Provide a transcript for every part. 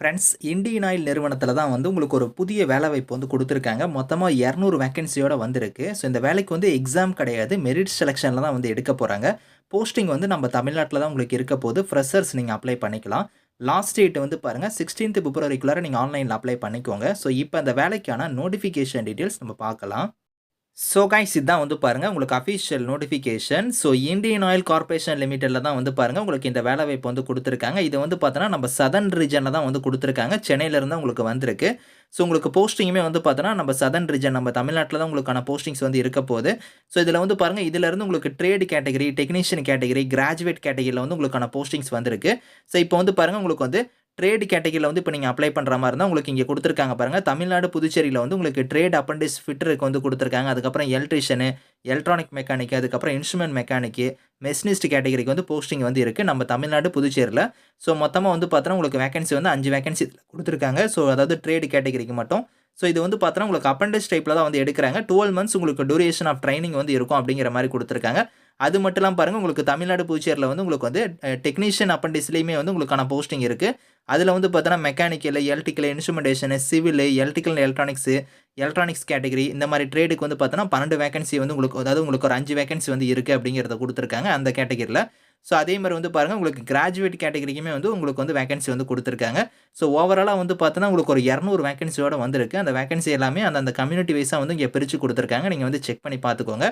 Friends Indian oil நிறுவனத்தில் தான் வந்து உங்களுக்கு ஒரு புதிய வேலைவாய்ப்பு வந்து கொடுத்துருக்காங்க. மொத்தமாக இரநூறு வேக்கன்சியோட வந்திருக்கு. ஸோ இந்த வேலைக்கு வந்து எக்ஸாம் கிடையாது. மெரிட் செலெக்ஷனில் தான் வந்து எடுக்க போகிறாங்க போஸ்டிங் வந்து நம்ம தமிழ்நாட்டில் தான் உங்களுக்கு இருக்க போது ஃப்ரெஷர்ஸ் நீங்கள் அப்ளை பண்ணிக்கலாம். லாஸ்ட் டேட் வந்து பாருங்கள் சிக்ஸ்டீன்த் பிப்ரவரிக்குள்ளார நீங்கள் ஆன்லைனில் அப்ளை பண்ணிக்கோங்க. ஸோ இப்போ அந்த வேலைக்கான நோட்டிஃபிகேஷன் டீட்டெயில்ஸ் நம்ம பார்க்கலாம். ஸோ கைஸ் இதுதான் வந்து பாருங்கள் உங்களுக்கு official notification so Indian oil corporation லிமிட்டடில் தான் வந்து பாருங்கள் உங்களுக்கு இந்த வேலை வாய்ப்பு வந்து கொடுத்துருக்காங்க. இது வந்து பார்த்தோன்னா நம்ம சதன் ரீஜனில் தான் வந்து கொடுத்துருக்காங்க. சென்னையிலேருந்து உங்களுக்கு வந்திருக்கு. ஸோ உங்களுக்கு போஸ்டிங்குமே வந்து பார்த்தோன்னா நம்ம சதன் ரீஜன் நம்ம தமிழ்நாட்டில் தான் உங்களுக்கான போஸ்டிங்ஸ் வந்து இருக்க போகுது. ஸோ இதில் வந்து பாருங்கள் இதிலேருந்து உங்களுக்கு trade category technician category graduate கேட்டகரியில் வந்து உங்களுக்கான போஸ்டிங்ஸ் வந்திருக்கு. ஸோ இப்போ வந்து பாருங்கள் உங்களுக்கு வந்து ட்ரேட் கேட்டகரியில் வந்து இப்போ நீங்கள் அப்ளை பண்ணுற மாதிரி இருந்தால் உங்களுக்கு இங்கே கொடுத்துருக்காங்க பாருங்கள் தமிழ்நாடு புதுச்சேரியில் வந்து உங்களுக்கு ட்ரேட் அப்பண்டிஸ் ஃபிட்டருக்கு வந்து கொடுத்துருக்காங்க. அதுக்கப்புறம் எலக்ட்ரிஷியனு எலக்ட்ரானிக் மெக்கானிக் அதுக்கப்புறம் இன்ஸ்ட்ருமெண்ட் மெக்கானிக்கு மெஷினிஸ்ட் கேட்டகரிக்கு வந்து போஸ்டிங் வந்து இருக்குது நம்ம தமிழ்நாடு புதுச்சேரியில். ஸோ மொத்தமாக வந்து பார்த்தோன்னா உங்களுக்கு வேகன்சி வந்து அஞ்சு வேகன்சி கொடுத்துருக்காங்க. ஸோ அதாவது ட்ரேட் கேட்டகரிக்கு மட்டும். ஸோ இது வந்து பார்த்தோன்னா உங்களுக்கு அப்ரண்டிஸ் டைப்பில் தான் வந்து எடுக்கிறாங்க. டுவெல் மந்த்ஸ் உங்களுக்கு டூரேஷன் ஆஃப் ட்ரைனிங் வந்து இருக்கும் அப்படிங்கிற மாதிரி கொடுத்துருக்காங்க. அது மட்டும் இல்லாமல் பாருங்கள் உங்களுக்கு தமிழ்நாடு புதுச்சேரியில் வந்து உங்களுக்கு வந்து டெக்னீஷியன் அப்ரண்டிஸ்லேயுமே வந்து உங்களுக்கான போஸ்டிங் இருக்குது அதில் வந்து பார்த்தோன்னா mechanical electrical instrumentation civil electrical electronics electronics category இந்த மாதிரி ட்ரேடுக்கு வந்து பார்த்தோன்னா பன்னெண்டு வேகன்சி வந்து உங்களுக்கு அதாவது உங்களுக்கு ஒரு அஞ்சு வேகன்சி வந்து இருக்குது அப்படிங்கிறத கொடுத்துருக்காங்க அந்த கேட்டகரியில் ஸோ அதே மாதிரி வந்து பாருங்கள் உங்களுக்கு கிராஜுவேட் கேட்டகரிக்குமே வந்து உங்களுக்கு வந்து வேகன்சி வந்து கொடுத்துருக்காங்க. ஸோ ஓவராலாக வந்து பார்த்தோன்னா உங்களுக்கு ஒரு இரநூறு வேகன்சியோட வந்திருக்கு. அந்த வேகன்சி எல்லாமே அந்த அந்த கம்யூனிட்டி வைஸாக வந்து இங்கே பிரித்து கொடுத்துருக்காங்க. நீங்கள் வந்து செக் பண்ணி பார்த்துக்கோங்க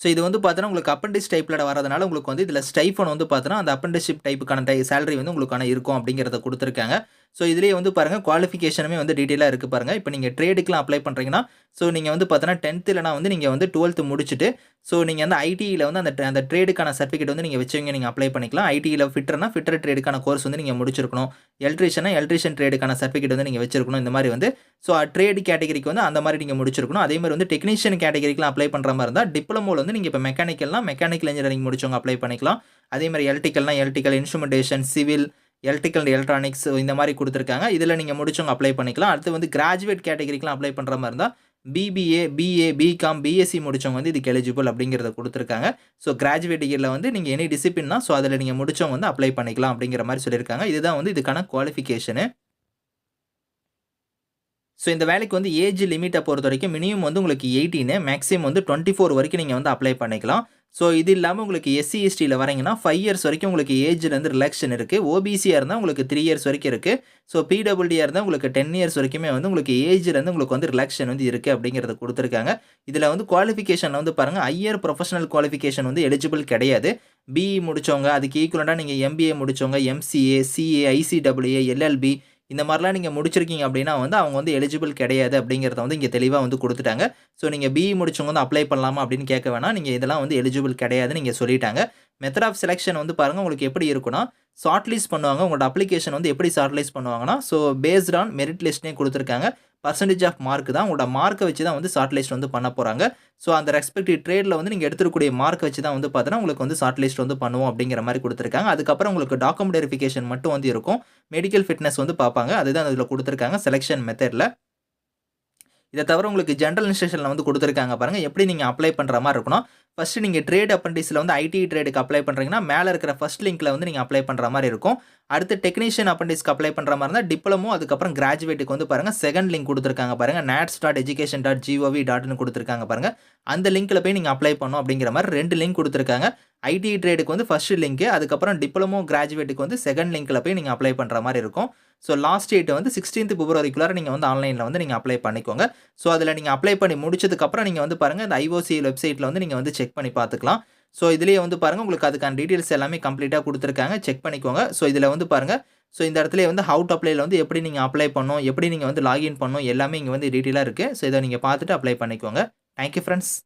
ஸோ இது வந்து பார்த்தோன்னா உங்களுக்கு அப்பண்டிஸ் டைப்பில் வரதுனால உங்களுக்கு வந்து இதில் ஸ்டைஃபன் வந்து பார்த்தோன்னா அந்த அப்பண்டிஷிப் டைப்புக்கான டை சேலரி வந்து உங்களுக்கான இருக்கும் அப்படிங்கிறத கொடுத்துருக்காங்க. ஸோ இதுலேயே வந்து பாருங்கள் குவாலிஃபிகேஷனுமே வந்து டீட்டெயிலாக இருக்குது பாருங்கள் இப்போ நீங்கள் ட்ரேடுக்குலாம் அப்ளை பண்ணுறீங்கன்னா ஸோ நீங்கள் வந்து பார்த்தோன்னா டென்த்து இல்லைனா வந்து நீங்கள் வந்து டுவெல்த்து முடிச்சுட்டு ஸோ நீங்கள் வந்து ஐடியில் வந்து அந்த அந்த ட்ரேடுக்கான சர்டிஃபிகேட் வந்து நீங்கள் வச்சவங்க நீங்கள் அப்ளை பண்ணிக்கலாம். ஐடியில் ஃபிட்டர்னா ஃபிட்டர் ட்ரேடுக்கான கோர்ஸ் வந்து நீங்கள் முடிச்சிருக்கணும். எலக்ட்ரிஷனா எலக்ட்ரிஷன் ட்ரேடுக்கான சர்டிஃபிகேட் வந்து நீங்கள் வச்சிருக்கணும் இந்த மாதிரி வந்து. ஸோ ட்ரேடு கேட்டகரிக்கு வந்து அந்த மாதிரி நீங்கள் முடிச்சிருக்கணும். அதே மாதிரி வந்து டெக்னீஷியன் கேட்டகரிக்குலாம் அப்ளை பண்ணுற மாதிரி இருந்தால் டிப்ளமோவில் வந்து நீங்கள் இப்போ மெக்கானிக்கல்னா மெக்கானிக்கல் இன்ஜினியரிங் முடிச்சவங்க அப்ளை பண்ணிக்கலாம். அதே மாதிரி எலக்ட்ரிக்கல்னால் electrical instrumentation civil electrical and electronics இந்த மாதிரி கொடுத்துருக்காங்க. இதில் நீங்கள் முடிச்சவங்க அப்ளை பண்ணிக்கலாம். அடுத்து வந்து கிராஜுவேட் கேட்டகரிக்கெலாம் அப்ளை பண்ணுற மாதிரி இருந்தால் பிபிஏ பிஏ பிகாம் பிஎஸ்சி முடித்தவங்க வந்து இதுக்கு எலிஜிபிள் அப்படிங்கிறத கொடுத்துருக்காங்க. ஸோ கிராஜுவேட் இயரில் வந்து நீங்கள் எனி டிசிப்ளின்னா ஸோ அதில் நீங்கள் முடித்தவங்க வந்து அப்ளை பண்ணிக்கலாம் அப்படிங்கிற மாதிரி சொல்லியிருக்காங்க. இதுதான் வந்து இதுக்கான குவாலிஃபிகேஷனு ஸோ இந்த வேலைக்கு வந்து ஏஜ் லிமிட்டை பொறுத்த வரைக்கும் மினிமம் வந்து உங்களுக்கு எயிட்டீனு மேக்ஸிமம் வந்து டுவெண்ட்டி ஃபோர் வரைக்கும் நீங்கள் வந்து அப்ளை பண்ணிக்கலாம். ஸோ இது இல்லாமல் உங்களுக்கு எஸ்சி எஸ்டியில் வரீங்கன்னா ஃபைவ் இயர்ஸ் வரைக்கும் உங்களுக்கு ஏஜ்லேருந்து ரிலாக்ஷன் இருக்குது ஓபிசியாக இருந்தால் உங்களுக்கு த்ரீ இயர்ஸ் வரைக்கும் இருக்குது ஸோ பிடபிள்யூடியாக இருந்தால் உங்களுக்கு டென் இயர்ஸ் வரைக்குமே வந்து உங்களுக்கு ஏஜ்லேருந்து உங்களுக்கு வந்து ரிலாக்ஷன் வந்து இருக்குது அப்படிங்கிறத கொடுத்துருக்காங்க. இதில் வந்து குவாலிஃபிகேஷனில் வந்து பாருங்கள் ஐயர் ப்ரொஃபஷனல் குவாலிஃபிகேஷன் வந்து எலிஜிபிள் கிடையாது. பிஇ முடித்தவங்க அதுக்கு ஈக்குவலண்டாக நீங்கள் எம்பிஏ முடித்தவங்க எம்சிஏ சிஏ ஐசிடபிள்யூஏ எல்எல்பி இந்த மாதிரிலாம் நீங்கள் முடிச்சிருக்கீங்க அப்படின்னா வந்து அவங்க வந்து எலிஜிபிள் கிடையாது அப்படிங்கிறத வந்து இங்கே தெளிவாக வந்து கொடுத்துட்டாங்க. ஸோ நீங்கள் பிஇ முடிச்சவங்க வந்து அப்ளை பண்ணலாமா அப்படின்னு கேட்க வேணாம். நீங்கள் இதெல்லாம் வந்து எலிஜிபிள் கிடையாதுன்னு நீங்கள் சொல்லிட்டாங்க. மெத்தட் ஆஃப் செலெக்ஷன் வந்து பாருங்கள் உங்களுக்கு எப்படி இருக்குன்னா ஷார்ட் லிஸ்ட் பண்ணுவாங்க உங்களோட அப்ளிகேஷன் வந்து எப்படி ஷார்ட் லிஸ்ட் பண்ணுவாங்கன்னா ஸோ பேஸ்ட் ஆன் மெரிட் லிஸ்ட்னே கொடுத்துருக்காங்க. பர்சன்டேஜ் ஆஃப் மார்க் தான் உங்களோட மார்க்கை வச்சு தான் வந்து ஷார்ட் லிஸ்ட் வந்து பண்ண போகிறாங்க ஸோ அந்த ரெஸ்பெக்டிவ் ட்ரேடில் வந்து நீங்கள் எடுத்துக்கூடிய மார்க் வச்சு தான் வந்து பார்த்தீங்கன்னா உங்களுக்கு வந்து ஷார்ட் லிஸ்ட் வந்து பண்ணுவோம் அப்படிங்கிற மாதிரி கொடுத்துருக்காங்க. அதுக்கப்புறம் உங்களுக்கு டாக்குமெண்ட் வெரிஃபிகேஷன் மட்டும் வந்து இருக்கும். மெடிக்கல் ஃபிட்னஸ் வந்து பார்ப்பாங்க. அதுதான் அதில் கொடுத்துருக்காங்க செலெக்ஷன் மெத்தடில் இதை தவிர உங்களுக்கு ஜென்ரல் இன்ஸ்ட்ரக்ஷனில் வந்து கொடுத்துருக்காங்க பாருங்கள் எப்படி நீங்கள் அப்ளை பண்ணுற மாதிரி இருக்கணும் ஃபஸ்ட்டு நீங்கள் ட்ரேட் அப்ரண்டிஸில் வந்து ஐடி ட்ரேடுக்கு அப்ளை பண்ணுறீங்கன்னா மேலே இருக்கிற ஃபஸ்ட் லிங்க்கில் வந்து நீங்கள் அப்ளை பண்ணுற மாதிரி இருக்கும். அடுத்து டெக்னீஷியன் அப்ரண்டிஸ்க்கு அப்ளை பண்ணுற மாதிரி இருந்தால் டிப்ளமோ அதுக்கப்புறம் கிராஜுவேட்டுக்கு வந்து பாருங்கள் செகண்ட் லிங்க் கொடுத்துருக்காங்க பாருங்கள் NATS dot education dot GOV டாட்னு கொடுத்துருக்காங்க பாருங்கள் அந்த லிங்க்கில் போய் நீங்கள் அப்ளை பண்ணணும் அப்படிங்கிற மாதிரி ரெண்டு லிங்க் கொடுத்துருக்காங்க. ஐடி ட்ரேடுக்கு வந்து ஃபஸ்ட் லிங்க்கு அதுக்கப்புறம் டிப்ளமோ கிராஜுவேட்டுக்கு வந்து செகண்ட் லிங்க்கில் போய் நீங்கள் அப்ளை பண்ணுற மாதிரி இருக்கும். ஸோ லாஸ்ட் டேட் வந்து சிக்ஸ்டீன்த் பிப்ரவரிக்குள்ளார நீங்கள் வந்து ஆன்லைனில் வந்து நீங்கள் அப்ளை பண்ணிக்கோங்க. ஸோ அதில் நீங்கள் அப்ளை பண்ணி முடிச்சதுக்கப்புறம் நீங்கள் வந்து பாருங்கள் இந்த ஐஓசி வெப்சைட்டில் வந்து நீங்கள் வந்து செக் பண்ணி பார்த்துக்கலாம். ஸோ இதுலேயே வந்து பாருங்கள் உங்களுக்கு அதுக்கான டீட்டெயில்ஸ் எல்லாமே கம்ப்ளீட்டாக கொடுத்துருக்காங்க. செக் பண்ணிக்கோங்க. ஸோ இதில் வந்து பாருங்கள் ஸோ இந்த இடத்துல வந்து ஹவுட் அப்ளைல வந்து எப்படி நீங்கள் அப்ளை பண்ணணும் எப்படி நீங்கள் வந்து லாகின் பண்ணணும் எல்லாமே இங்கே வந்து டீட்டெயிலாக இருக்குது ஸோ இதை நீங்கள் பார்த்துட்டு அப்ளை பண்ணிக்கோங்க. Thank you friends